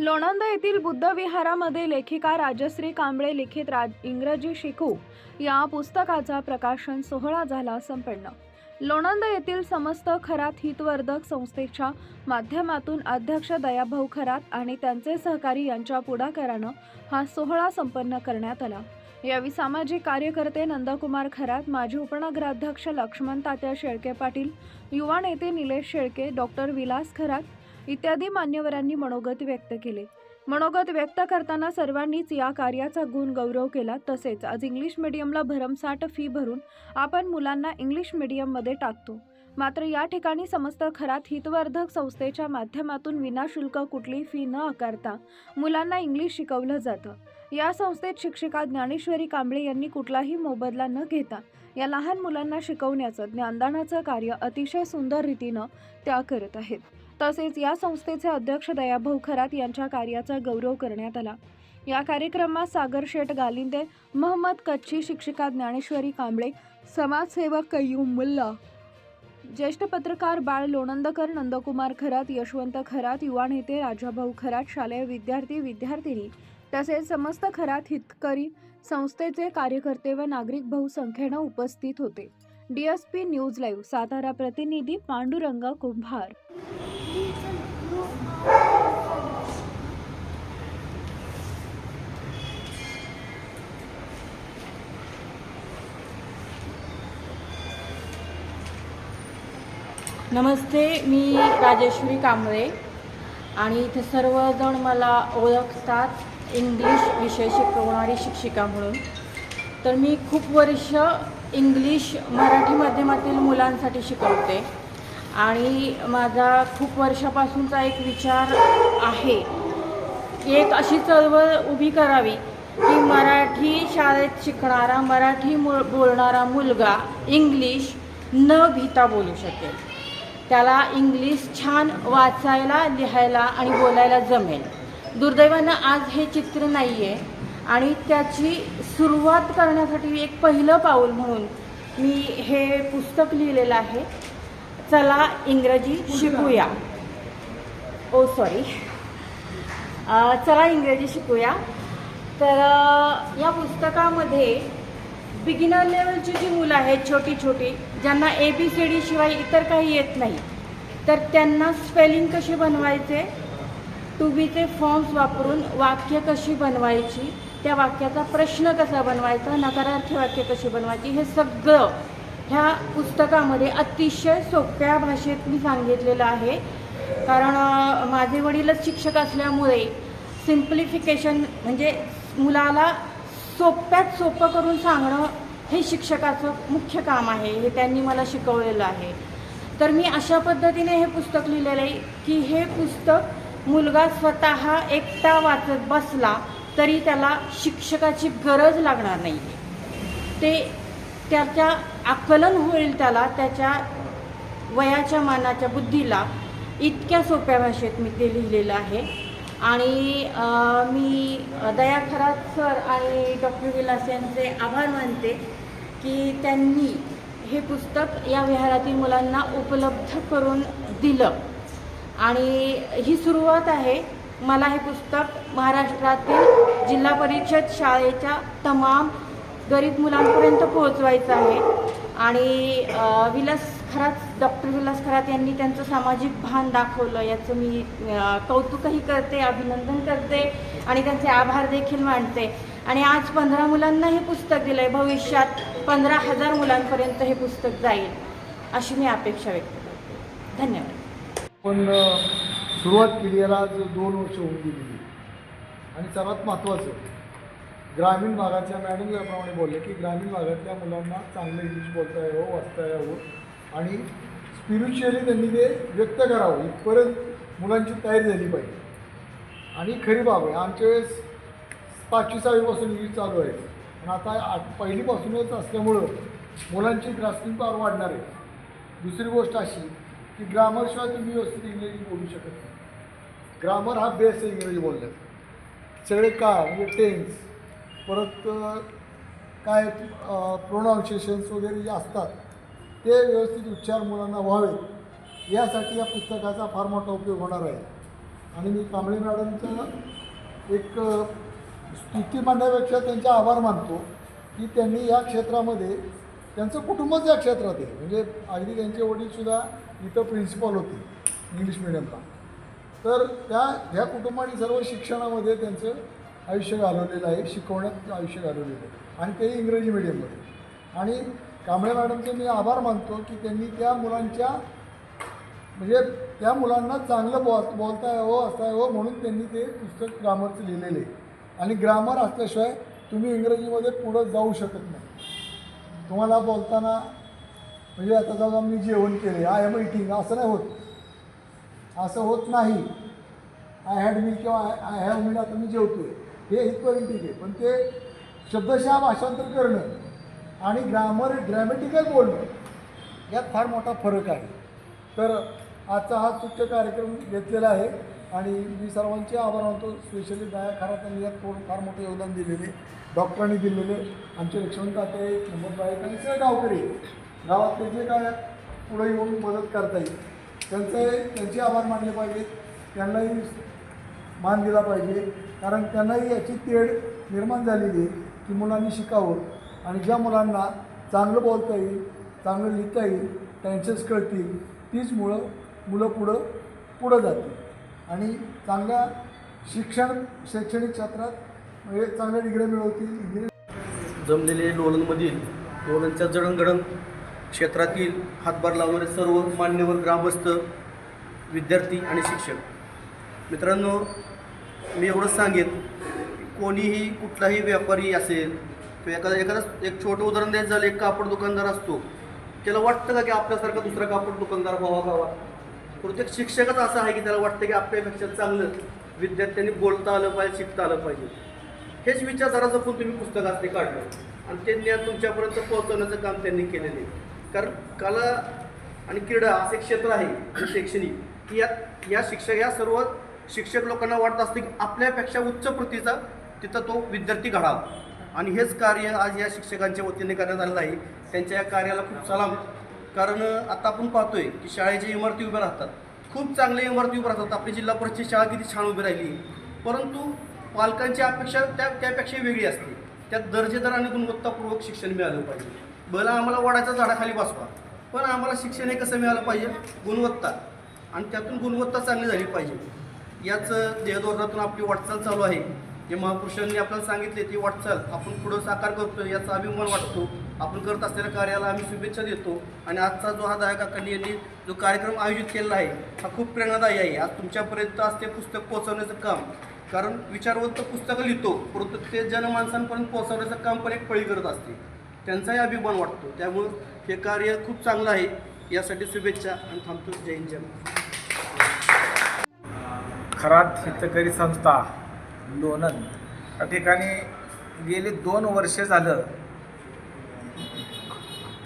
लोणंदा येथील बुद्ध विहारामध्ये लेखिका राजश्री कांबळे लिखित राज इंग्रजी शिकू या पुस्तकाचा प्रकाशन सोहळा झाला संपन्न. लोणंदा येथील समस्त खरात हितवर्धक संस्थेच्या माध्यमातून अध्यक्ष दयाभाऊ खरात आणि त्यांचे सहकारी यांच्या पुढाकारानं हा सोहळा संपन्न करण्यात आला. यावेळी सामाजिक कार्यकर्ते नंदकुमार खरात माजी उपनगराध्यक्ष लक्ष्मण तात्या शेळके पाटील युवा नेते निलेश शेळके डॉक्टर विलास खरात इत्यादी मान्यवरांनी मनोगत व्यक्त केले. मनोगत व्यक्त करताना सर्वांनीच या कार्याचा गुण गौरव केला. तसेच आज इंग्लिश मिडियमला भरमसाठ फी भरून आपण मुलांना इंग्लिश मिडियममध्ये टाकतो. मात्र या ठिकाणी समस्त खरात हितवर्धक संस्थेच्या माध्यमातून विनाशुल्क कुठली फी न आकारता मुलांना इंग्लिश शिकवलं जातं. या संस्थेत शिक्षिका ज्ञानेश्वरी कांबळे यांनी कुठलाही मोबदला न घेता या लहान मुलांना शिकवण्याचं ज्ञानदानाचं कार्य अतिशय सुंदर रीतीनं त्या करत आहेत. तसेच या संस्थेचे अध्यक्ष दयाभाऊ खरात यांच्या कार्याचा गौरव करण्यात आला. या कार्यक्रमात सागर शेठ गालिंदे महम्मद कच्ची शिक्षिका ज्ञानेश्वरी कांबळे समाजसेवक कय्यूम मुल्ला ज्येष्ठ पत्रकार बाळ लोणंदकर नंदकुमार खरात यशवंत खरात युवा नेते राजाभाऊ खरात शालेय विद्यार्थी विद्यार्थिनी तसेच समस्त खरात हितकरी संस्थेचे कार्यकर्ते व नागरिक बहुसंख्येनं उपस्थित होते. डीएसपी न्यूज लाईव्ह सातारा प्रतिनिधी पांडुरंग कुंभार. नमस्ते मी राजेश्वरी कांबळे आणि इथे सर्वजण मला ओळखतात इंग्लिश विषय शिकवणारी शिक्षिका म्हणून. तर मी खूप वर्ष इंग्लिश मराठी माध्यमातील मुलांसाठी शिकवते आणि माझा खूप वर्षापासूनचा एक विचार आहे की एक अशी चळवळ उभी करावी की मराठी शाळेत शिकणारा मराठी मु बोलणारा मुलगा इंग्लिश न भीता बोलू शकेल. त्याला इंग्लिश छान वाचायला लिहायला आणि बोलायला जमेल. दुर्दैवानं आज हे चित्र नाही आहे आणि त्याची सुरुवात करण्यासाठी एक पहिलं पाऊल म्हणून मी हे पुस्तक लिहिलेलं आहे. चला इंग्रजी शिकूया. ओ सॉरी चला इंग्रजी शिकूया. तर या पुस्तकामध्ये बिगिनर लेवलची जी मुलं आहेत छोटी छोटी ज्यांना ए बी सी डी शिवाय इतर काही येत नाही तर त्यांना स्पेलिंग कसे बनवायचे? टू बीचे फॉर्म्स वापरून वाक्य कशी बनवायची? त्या वाक्याचा प्रश्न कसा बनवायचा? नकारार्थी वाक्य कशी बनवायची? हे सगळं ह्या पुस्तकामध्ये अतिशय सोप्या भाषेत मी सांगितलेलं आहे. कारण माझे वडीलच शिक्षक असल्यामुळे सिम्प्लिफिकेशन म्हणजे मुलाला सोप्यात सोपं करून सांगणं हे शिक्षकाचं मुख्य काम आहे हे त्यांनी मला शिकवलेलं आहे. तर मी अशा पद्धतीने हे पुस्तक लिहिलेलं आहे की हे पुस्तक मुलगा स्वतः एकटा वाचत बसला तरी त्याला शिक्षकाची गरज लागणार नाही ते त्याच्या आकलन होईल त्याला त्याच्या वयाच्या मानाच्या बुद्धीला इतक्या सोप्या भाषेत मी ते लिहिलेलं आहे. आणि मी दया खरात सर आणि डॉक्टर विलास यांचे आभार मानते की त्यांनी हे पुस्तक या विहारातील मुलांना उपलब्ध करून दिलं. आणि ही सुरुवात आहे मला हे पुस्तक महाराष्ट्रातील जिल्हा परिषद शाळेच्या तमाम गरीब मुलांपर्यंत पोहोचवायचं आहे. आणि विलास खरात डॉक्टर विलास खरात यांनी त्यांचं सामाजिक भान दाखवलं. याचं मी कौतुकही करते अभिनंदन करते आणि त्यांचे आभार देखील मानते. आणि आज पंधरा मुलांना हे पुस्तक दिलं आहे भविष्यात पंधरा हजार मुलांपर्यंत हे पुस्तक जाईल अशी मी अपेक्षा व्यक्त करते. धन्यवाद. पण सुरुवात केली. याला आज दोन वर्ष होऊन गेली. आणि सर्वात महत्त्वाचं ग्रामीण भागातल्या मॅडम याप्रमाणे बोलले की ग्रामीण भागातल्या मुलांना चांगलं इंग्लिश बोलता यावं वाचता यावं आणि स्पिरिच्युअली त्यांनी ते व्यक्त करावं. इथपर्यंत मुलांची तयारी झाली पाहिजे. आणि खरी बाब आहे आमच्या वेळेस पाचवी सहावीपासून इंग्लिश चालू आहे. आणि आता आठ पहिलीपासूनच असल्यामुळं मुलांची ग्रास्पिंग पॉवर वाढणार आहे. दुसरी गोष्ट अशी की ग्रामरशिवाय तुम्ही व्यवस्थित इंग्रजी बोलू शकत नाही. ग्रामर हा बेस आहे इंग्रजी बोलण्यात. सगळे का म्हणजे टेन्स परत काय प्रोनाउन्शिएशन्स वगैरे जे असतात ते व्यवस्थित उच्चार मुलांना व्हावेत. यासाठी या पुस्तकाचा फार मोठा उपयोग होणार आहे. आणि मी कांबळे मॅडमचं एक स्तुती मांडण्यापेक्षा त्यांचे आभार मानतो की त्यांनी या क्षेत्रामध्ये त्यांचं कुटुंबच या क्षेत्रात आहे. म्हणजे अगदी त्यांचे वडीलसुद्धा इथं प्रिन्सिपॉल होते इंग्लिश मिडियमला तर त्या ह्या कुटुंबाने सर्व शिक्षणामध्ये त्यांचं आयुष्य घालवलेलं आहे शिकवण्यात आयुष्य घालवलेलं आहे. आणि ते इंग्रजी मिडियममध्ये आणि कांबळे मॅडमचे मी आभार मानतो की त्यांनी त्या मुलांच्या म्हणजे त्या मुलांना चांगलं बोल बोलता यावं असता यावं म्हणून त्यांनी ते पुस्तक ग्रामरचं लिहिलेलं आहे. आणि ग्रामर असल्याशिवाय तुम्ही इंग्रजीमध्ये पुढं जाऊ शकत नाही. तुम्हाला बोलताना म्हणजे आता समजा मी जेवण केले आय एम इटिंग असं नाही होत. असं होत नाही. आय हॅड मी किंवा आय आय हॅव मी आता मी जेवतो आहे हे इथपर्यंत ठीक आहे. पण ते शब्दशः भाषांतर करणं आणि ग्रामर ग्रॅमॅटिकल बोलणं यात फार मोठा फरक आहे. तर आजचा हा तुच्छ कार्यक्रम घेतलेला आहे आणि मी सर्वांचे आभार मानतो. स्पेशली दया खरात यांनी यात थोडं फार मोठं योगदान दिलेले डॉक्टरांनी दिलेले आमचे लक्ष्मण ताते नंबरबाईक आणि सगळे गावकरी गावातले जे काय पुढे येऊन मदत करता येईल त्यांचे त्यांचे आभार मानले पाहिजेत. त्यांनाही मान दिला पाहिजे. कारण त्यांनाही याची तेढ निर्माण झालेली आहे की मुलांनी शिकावं. आणि ज्या मुलांना चांगलं बोलता येईल चांगलं लिहिता येईल टेन्शन्स कळतील तीच मुळं मुलं पुढं पुढं जातील. आणि चांगल्या शिक्षण शैक्षणिक क्षेत्रात म्हणजे चांगल्या डिग्र्या मिळवतील जमलेले लोणंदमधील लोणंदच्या जडणघडण क्षेत्रातील हातभार लावणारे सर्व मान्यवर ग्रामस्थ विद्यार्थी आणि शिक्षक. मित्रांनो मी एवढंच सांगेन कोणीही कुठलाही व्यापारी असेल किंवा एखादा एखादा एक छोटं उदाहरण द्यायचं झालं एक कापड दुकानदार असतो त्याला वाटतं का की आपल्यासारखा दुसरा कापड दुकानदार व्हावा गावा प्रत्येक शिक्षकच असं आहे की त्याला वाटतं की आपल्यापेक्षा चांगलं विद्यार्थ्यांनी बोलता आलं पाहिजे शिकता आलं पाहिजे. हेच विचारधारा जपून तुम्ही पुस्तकात ते काढलं. आणि ते ज्ञान तुमच्यापर्यंत पोहोचवण्याचं काम त्यांनी केलेलं आहे. कारण कला आणि क्रीडा असे क्षेत्र आहे शैक्षणिक. की या या शिक्षक या सर्व शिक्षक लोकांना वाटत असतं की आपल्यापेक्षा उच्च प्रतीचा तिथं तो विद्यार्थी घडावा. आणि हेच कार्य आज या शिक्षकांच्या वतीने करण्यात आलेलं आहे. त्यांच्या या कार्याला खूप सलाम. कारण आता आपण पाहतोय की शाळेच्या इमारती उभ्या राहतात. खूप चांगल्या इमारती उभ्या राहतात. आपली जिल्हा परिषद शाळा किती छान उभी राहिली. परंतु पालकांची अपेक्षा त्या त्यापेक्षा वेगळी असते. त्यात दर्जेदार आणि गुणवत्तापूर्वक शिक्षण मिळालं पाहिजे. भलं आम्हाला वडाच्या झाडाखाली बसवा. पण आम्हाला शिक्षण हे कसं मिळालं पाहिजे? गुणवत्ता. आणि त्यातून गुणवत्ता चांगली झाली पाहिजे. याच ध्येयधोरणातून आपली वाटचाल चालू आहे. जे महापुरुषांनी आपल्याला सांगितले ती वाटचाल आपण पुढं साकार करतो याचा अभिमान वाटतो. आपण करत असलेल्या कार्याला आम्ही शुभेच्छा देतो. आणि आजचा जो हा दया यांनी जो कार्यक्रम आयोजित केलेला आहे हा खूप प्रेरणादायी आहे. आज तुमच्यापर्यंत आज ते पुस्तक पोहोचवण्याचं काम. कारण विचारवंत पुस्तकं लिहितो परंतु ते जनमानसांपर्यंत पोहोचवण्याचं काम पण एक पळी करत असते. त्यांचाही अभिमान वाटतो. त्यामुळं हे कार्य खूप चांगलं आहे. यासाठी शुभेच्छा आणि थांबतो. जय हिंद जय खरात हितकरी संस्था लोणंद. या ठिकाणी गेली दोन वर्षे झालं.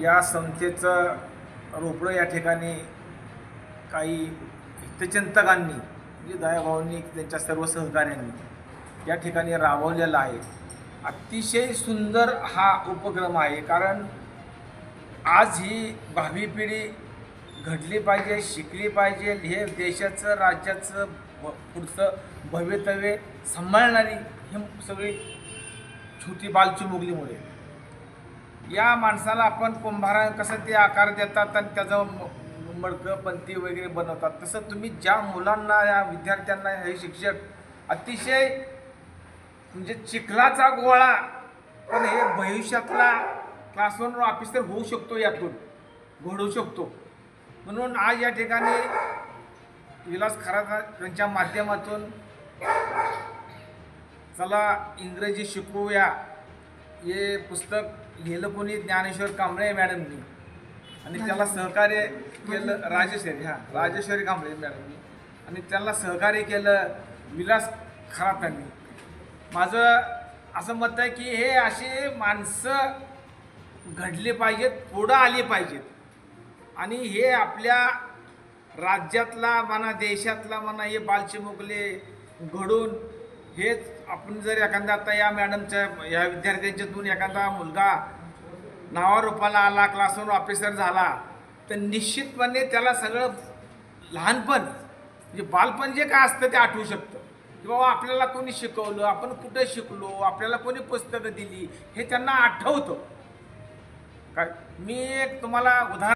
या संस्थेचं रोपडं या ठिकाणी काही हितचिंतकांनी म्हणजे दयाभावांनी त्यांच्या सर्व सहकाऱ्यांनी या ठिकाणी राबवलेला आहे. अतिशय सुंदर हा उपक्रम आहे कारण आज ही भावी पिढी घडली पाहिजे शिकली पाहिजे हे देशाचं राज्याचं ब पुढचं भवितव्य सांभाळणारी ही सगळी छोटी बालची मुगलीमुळे. या माणसाला आपण कुंभारा कसं ते आकार देतात आणि त्याचं म- मडकं पंती वगैरे बनवतात. तसं तुम्ही ज्या मुलांना या विद्यार्थ्यांना हे शिक्षक अतिशय म्हणजे चिखलाचा गोळा पण हे भविष्यातला क्लासरूम ऑफिसर होऊ शकतो यातून घडवू शकतो. म्हणून आज या ठिकाणी विलास खरात यांच्या माध्यमातून चला इंग्रजी शिकवूया. हे पुस्तक लिहिलं कोणी? ज्ञानेश्वर कांबळे मॅडमनी. आणि त्याला सहकार्य केलं राजेश्वरी. हां राजेश्वरी कांबळे मॅडमनी. आणि त्याला सहकार्य केलं विलास खरातांनी. माझं असं मत आहे की हे असे माणसं घडले पाहिजेत पुढं आली पाहिजेत. आणि हे आपल्या राज्यातला म्हणा देशातला म्हणा हे बालचिमुकले घडून हेच आपण जर एखादा आता या मॅडमच्या या विद्यार्थ्यांच्यातून एखादा मुलगा नावारूपाला आला क्लासवर ऑफिसर झाला तर निश्चितपणे त्याला सगळं लहानपण म्हणजे बालपण जे काय असतं ते आठवू शकतं. की बाबा आपल्याला कोणी शिकवलं आपण कुठं शिकलो आपल्याला कोणी पुस्तकं दिली हे त्यांना आठवतं. काय? मी एक तुम्हाला उदाहरण